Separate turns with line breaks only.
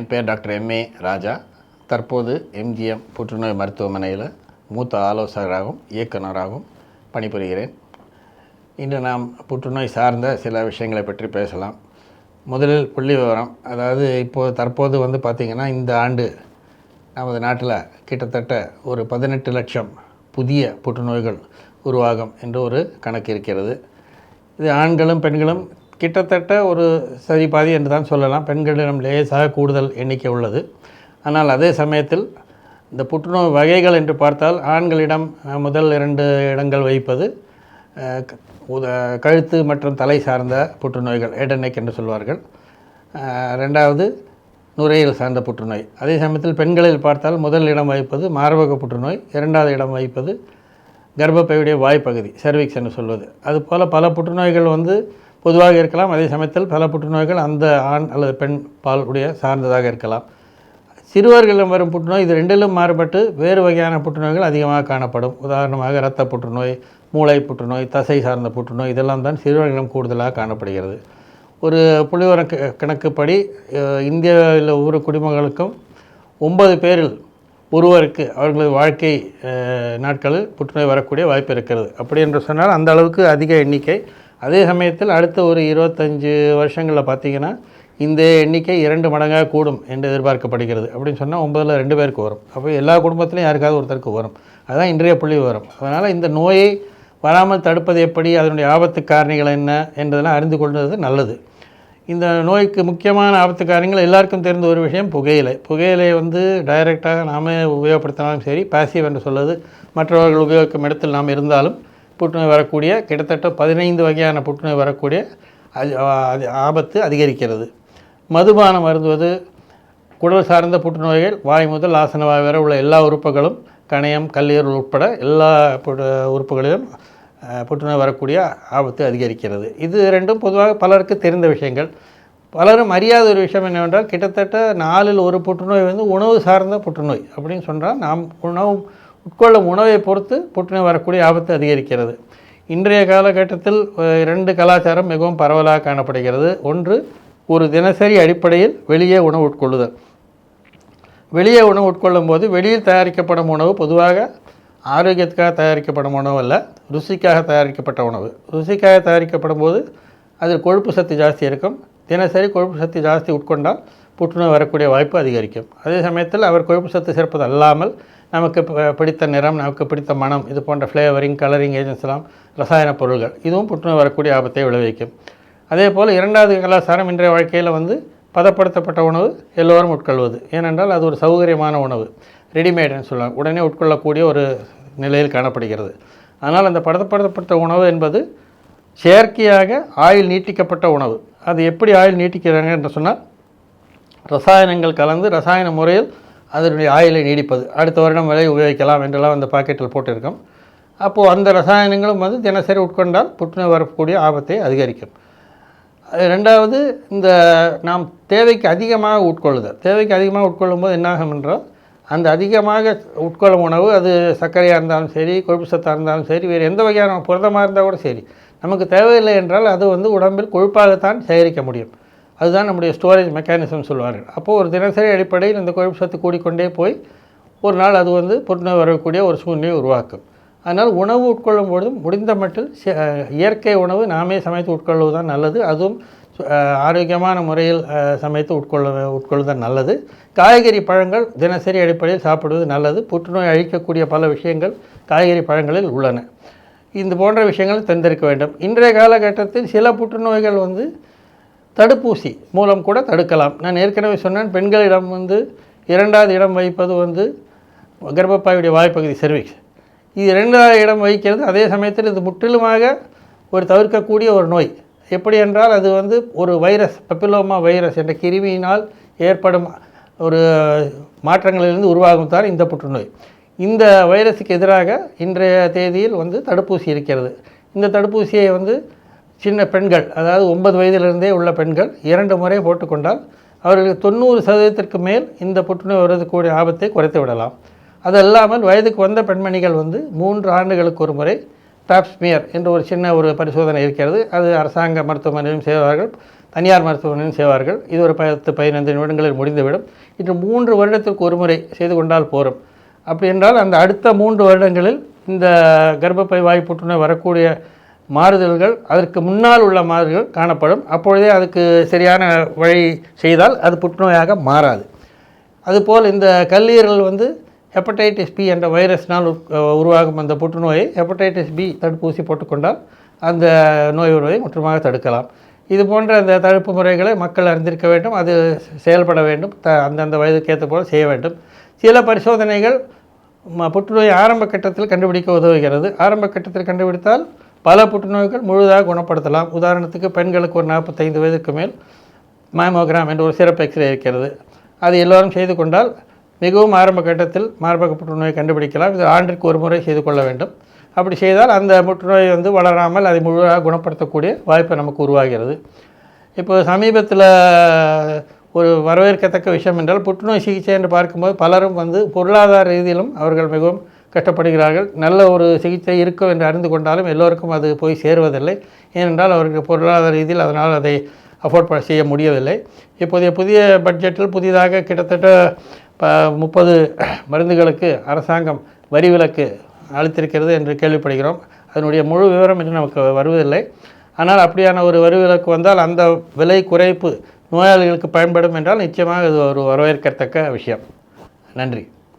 என் பேர் doctor MA ராஜா. தற்போது MGM புற்றுநோய் மருத்துவமனையில் மூத்த ஆலோசகராகவும் இயக்குனராகவும் பணிபுரிகிறேன். இன்று நாம் புற்றுநோய் சார்ந்த சில விஷயங்களை பற்றி பேசலாம். முதலில் புள்ளி விவரம் அதாவது இப்போது தற்போது வந்து பார்த்திங்கன்னா இந்த ஆண்டு நமது நாட்டில் கிட்டத்தட்ட ஒரு பதினெட்டு லட்சம் புதிய புற்றுநோய்கள் உருவாகும் என்று ஒரு கணக்கு இருக்கிறது. இது ஆண்களும் பெண்களும் கிட்டத்தட்ட ஒரு சரி பாதி என்று தான் சொல்லலாம். பெண்களிடம் லேசாக கூடுதல் எண்ணிக்கை உள்ளது. ஆனால் அதே சமயத்தில் இந்த புற்றுநோய் வகைகள் என்று பார்த்தால் ஆண்களிடம் முதல் இரண்டு இடங்கள் வைப்பது உத கழுத்து மற்றும் தலை சார்ந்த புற்றுநோய்கள் எடனெக் என்று சொல்வார்கள். ரெண்டாவது நுரையீரல் சார்ந்த புற்றுநோய். அதே சமயத்தில் பெண்களில் பார்த்தால் முதல் இடம் வகிப்பது மார்பக புற்றுநோய் இரண்டாவது இடம் வகிப்பது கர்ப்பப்பையுடைய வாய்ப்பகுதி சர்விக்ஸ் என்று சொல்வது. அதுபோல் பல புற்றுநோய்கள் வந்து பொதுவாக இருக்கலாம். அதே சமயத்தில் பல புற்றுநோய்கள் அந்த ஆண் அல்லது பெண் பால் உடைய சார்ந்ததாக இருக்கலாம். சிறுவர்களிடம் வரும் புற்றுநோய் இது ரெண்டிலும் மாறுபட்டு வேறு வகையான புற்றுநோய்கள் அதிகமாக காணப்படும். உதாரணமாக இரத்த புற்றுநோய் மூளை புற்றுநோய் தசை சார்ந்த புற்றுநோய் இதெல்லாம் தான் சிறுவர்களிடம் கூடுதலாக காணப்படுகிறது. ஒரு புள்ளிவர க- கணக்குப்படி இந்தியாவில் ஒவ்வொரு குடிமகளுக்கும் ஒன்பது பேரில் ஒருவருக்கு அவர்களது வாழ்க்கை நாட்களில் புற்றுநோய் வரக்கூடிய வாய்ப்பு இருக்கிறது. அப்படி என்று சொன்னால் அந்த அளவுக்கு அதிக எண்ணிக்கை அதே சமயத்தில் அடுத்த ஒரு இருபத்தஞ்சு வருஷங்களில் பார்த்தீங்கன்னா இந்த எண்ணிக்கை இரண்டு மடங்காக கூடும் என்று எதிர்பார்க்கப்படுகிறது. அப்படின்னு சொன்னால் ஒன்பதில் ரெண்டு பேருக்கு வரும். அப்போ எல்லா குடும்பத்திலையும் யாருக்காவது ஒருத்தருக்கு வரும். அதுதான் இன்றைய புள்ளி வரும் அதனால் இந்த நோயை வராமல் தடுப்பது எப்படி அதனுடைய ஆபத்து காரணிகள் என்ன என்றதெல்லாம் அறிந்து கொள்வது நல்லது. இந்த நோய்க்கு முக்கியமான ஆபத்து காரணிகள் எல்லாருக்கும் தெரிந்த ஒரு விஷயம் புகையிலை. புகையிலை வந்து டைரெக்டாக நாமே உபயோகப்படுத்தினாலும் சரி பேசிவ் என்று சொல்வது மற்றவர்கள் உபயோகிக்கும் இடத்தில் நாம் இருந்தாலும் புற்றுநோய் வரக்கூடிய கிட்டத்தட்ட பதினைந்து வகையான புற்றுநோய் வரக்கூடிய அது ஆபத்து அதிகரிக்கிறது. மதுபானம் மருந்துவது குடல் சார்ந்த புற்றுநோய்கள் வாய் முதல் ஆசன வாய் வரை உள்ள எல்லா உறுப்புகளும் கணையம் கல்லீரல் உட்பட எல்லா புற்று- உறுப்புகளிலும் புற்றுநோய் வரக்கூடிய ஆபத்து அதிகரிக்கிறது. இது ரெண்டும் பொதுவாக பலருக்கு தெரிந்த விஷயங்கள். பலரும் அறியாத ஒரு விஷயம் என்னவென்றால் கிட்டத்தட்ட நாலில் ஒரு புற்றுநோய் வந்து உணவு சார்ந்த புற்றுநோய் அப்படின்னு சொன்னால் நாம் உணவு உட்கொள்ளும் உணவை பொறுத்து புற்றுநோய் வரக்கூடிய ஆபத்து அதிகரிக்கிறது. இன்றைய காலகட்டத்தில் இரண்டு கலாச்சாரம் மிகவும் பரவலாக காணப்படுகிறது. ஒன்று ஒரு தினசரி அடிப்படையில் வெளியே உணவு உட்கொள்ளுதல். வெளியே உணவு உட்கொள்ளும் போது வெளியில் தயாரிக்கப்படும் உணவு பொதுவாக ஆரோக்கியத்துக்காக தயாரிக்கப்படும் உணவு அல்ல ருசிக்காக தயாரிக்கப்பட்ட உணவு. ருசிக்காக தயாரிக்கப்படும் போது அதில் கொழுப்பு சத்து ஜாஸ்தி இருக்கும். தினசரி கொழுப்பு சத்து ஜாஸ்தி உட்கொண்டால் புற்றுநோய் வரக்கூடிய வாய்ப்பு அதிகரிக்கும். அதே சமயத்தில் அவர் கொழுப்பு சத்து சேர்ப்பது அல்லாமல் நமக்கு பிடித்த நிறம் நமக்கு பிடித்த மனம் இது போன்ற ஃப்ளேவரிங் கலரிங் ஏஜென்ட்ஸ்லாம் ரசாயன பொருள்கள் இதுவும் புற்றுநோய் வரக்கூடிய ஆபத்தை விளைவிக்கும். அதே போல் இரண்டாவது கலாச்சாரம் இன்றைய வாழ்க்கையில் வந்து பதப்படுத்தப்பட்ட உணவு எல்லோரும் உட்கொள்வது. ஏனென்றால் அது ஒரு சௌகரியமான உணவு. ரெடிமேடுன்னு சொல்லலாம் உடனே உட்கொள்ளக்கூடிய ஒரு நிலையில் காணப்படுகிறது. ஆனால் அந்த பதப்படுத்தப்பட்ட உணவு என்பது செயற்கையாக ஆயில் நீட்டிக்கப்பட்ட உணவு. அது எப்படி ஆயில் நீட்டிக்கிறாங்க என்று சொன்னால் ரசாயனங்கள் கலந்து ரசாயன முறையில் அதனுடைய ஆயிலை நீடிப்பது. அடுத்த வருடம் வரை உபயோகிக்கலாம் என்றெல்லாம் அந்த பாக்கெட்டில் போட்டிருக்கோம். அப்போது அந்த ரசாயனங்களும் வந்து தினசரி உட்கொண்டால் புற்றுநோய் வரக்கூடிய ஆபத்தை அதிகரிக்கும். அது ரெண்டாவது இந்த நாம் தேவைக்கு அதிகமாக உட்கொள்ளுதல். தேவைக்கு அதிகமாக உட்கொள்ளும்போது என்னாகும் என்றால் அந்த அதிகமாக உட்கொள்ளும் உணவு அது சர்க்கரையாக இருந்தாலும் சரி கொழுப்பு சத்தாக இருந்தாலும் சரி வேறு எந்த வகையான புரதமாக இருந்தால் கூட சரி. நமக்கு தேவையில்லை என்றால் அது வந்து உடம்பில் கொழுப்பாகத்தான் சேகரிக்க முடியும். அதுதான் நம்முடைய ஸ்டோரேஜ் மெக்கானிசம் சொல்லுவார்கள். அப்போது ஒரு தினசரி அடிப்படையில் இந்த கொழுப்பு சத்து கூடிக்கொண்டே போய் ஒரு நாள் அது வந்து புற்றுநோய் வரக்கூடிய ஒரு சூழ்நிலையை உருவாக்கும். அதனால் உணவு உட்கொள்ளும் பொழுதும் முடிந்த மட்டில் இயற்கை உணவு நாமே சமைத்து உட்கொள்வது தான் நல்லது. அதுவும் ஆரோக்கியமான முறையில் சமைத்து உட்கொள்ள உட்கொள்ளுதல் நல்லது. காய்கறி பழங்கள் தினசரி அடிப்படையில் சாப்பிடுவது நல்லது. புற்றுநோய் அழிக்கக்கூடிய பல விஷயங்கள் காய்கறி பழங்களில் உள்ளன. இந்த போன்ற விஷயங்கள் தெரிந்திருக்க வேண்டும். இன்றைய காலகட்டத்தில் சில புற்றுநோய்கள் வந்து தடுப்பூசி மூலம் கூட தடுக்கலாம். நான் ஏற்கனவே சொன்னேன் பெண்களிடம் வந்து இரண்டாவது இடம் வகிப்பது வந்து கர்ப்பப்பாயுடைய வாய்ப்பகுதி செர்விக்ஸ் இது இரண்டாவது இடம் வகிக்கிறது அதே சமயத்தில் இது முற்றிலுமாக ஒரு தவிர்க்கக்கூடிய ஒரு நோய். எப்படி என்றால் அது வந்து ஒரு வைரஸ் பப்பிலோமா வைரஸ் என்ற கிருமியினால் ஏற்படும் ஒரு மாற்றங்களிலிருந்து உருவாகும் தான் இந்த புற்றுநோய். இந்த வைரஸுக்கு எதிராக இன்றைய தேதியில் வந்து தடுப்பூசி இருக்கிறது. இந்த தடுப்பூசியை வந்து சின்ன பெண்கள் அதாவது ஒன்பது வயதிலிருந்தே உள்ள பெண்கள் இரண்டு முறை போட்டுக்கொண்டால் அவர்களுக்கு தொண்ணூறு சதவீதத்திற்கு மேல் இந்த புற்றுநோய் வருவதற்குரிய ஆபத்தை குறைத்து விடலாம். அது அல்லாமல் வயதுக்கு வந்த பெண்மணிகள் வந்து மூன்று ஆண்டுகளுக்கு ஒரு முறை டாப்ஸ்மியர் என்ற ஒரு சின்ன ஒரு பரிசோதனை இருக்கிறது. அது அரசாங்க மருத்துவமனையிலும் செய்வார்கள் தனியார் மருத்துவமனையும் செய்வார்கள். இது ஒரு பத்து பதினைந்து நிமிடங்களில் முடிந்துவிடும். இன்று மூன்று வருடத்திற்கு ஒரு முறை செய்து கொண்டால் போரும். அப்படி என்றால் அந்த அடுத்த மூன்று வருடங்களில் இந்த கர்ப்பப்பை வாய் புற்றுநோய் வரக்கூடிய மாறுதல்கள் அதற்கு முன்னால் உள்ள மாறுதல்கள் காணப்படும். அப்பொழுதே அதுக்கு சரியான வழி செய்தால் அது புற்றுநோயாக மாறாது. அதுபோல் இந்த கல்லீரல் வந்து ஹெப்படைட்டிஸ் பி என்ற வைரஸ்னால் உருவாகும் அந்த புற்றுநோயை ஹெப்படைட்டிஸ் பி தடுப்பூசி போட்டுக்கொண்டால் அந்த நோய் வருவதை முற்றுமாக தடுக்கலாம். இது போன்ற அந்த தடுப்பு முறைகளை மக்கள் அறிந்திருக்க வேண்டும். அது செயல்பட வேண்டும். த அந்தந்த வயதுக்கேற்ற போல் செய்ய வேண்டும். சில பரிசோதனைகள் ம- புற்றுநோய் ஆரம்ப கட்டத்தில் கண்டுபிடிக்க உதவுகிறது. ஆரம்ப கட்டத்தில் கண்டுபிடித்தால் பல புற்றுநோய்கள் முழுதாக குணப்படுத்தலாம். உதாரணத்துக்கு பெண்களுக்கு ஒரு நாற்பத்தைந்து வயதுக்கு மேல் மேமோகிராம் என்ற ஒரு சிறப்பு எக்ஸ்ரே இருக்கிறது. அது எல்லோரும் செய்து கொண்டால் மிகவும் ஆரம்ப கட்டத்தில் மார்பக புற்றுநோயை கண்டுபிடிக்கலாம். இது ஆண்டிற்கு ஒரு முறை செய்து கொள்ள வேண்டும். அப்படி செய்தால் அந்த புற்றுநோய் வந்து வளராமல் அதை முழுவதாக குணப்படுத்தக்கூடிய வாய்ப்பு நமக்கு உருவாகிறது. இப்போ சமீபத்தில் ஒரு வரவேற்கத்தக்க விஷயம் என்றால் புற்றுநோய் சிகிச்சை என்று பார்க்கும்போது பலரும் வந்து பொருளாதார ரீதியிலும் அவர்கள் மிகவும் கஷ்டப்படுகிறார்கள். நல்ல ஒரு சிகிச்சை இருக்கும் என்று அறிந்து கொண்டாலும் எல்லோருக்கும் அது போய் சேருவதில்லை. ஏனென்றால் அவருக்கு பொருளாதார ரீதியில் அதனால் அதை அஃபோர்ட் செய்ய முடியவில்லை. இப்போதைய புதிய பட்ஜெட்டில் புதிதாக கிட்டத்தட்ட ப முப்பது மருந்துகளுக்கு அரசாங்கம் வரி விலக்கு அளித்திருக்கிறது என்று கேள்விப்படுகிறோம். அதனுடைய முழு விவரம் இன்னும் நமக்கு வருவதில்லை. ஆனால் அப்படியான ஒரு வரி விலக்கு வந்தால் அந்த விலை குறைப்பு நோயாளிகளுக்கு பயன்படும் என்றால் நிச்சயமாக இது ஒரு வரவேற்கத்தக்க விஷயம். நன்றி.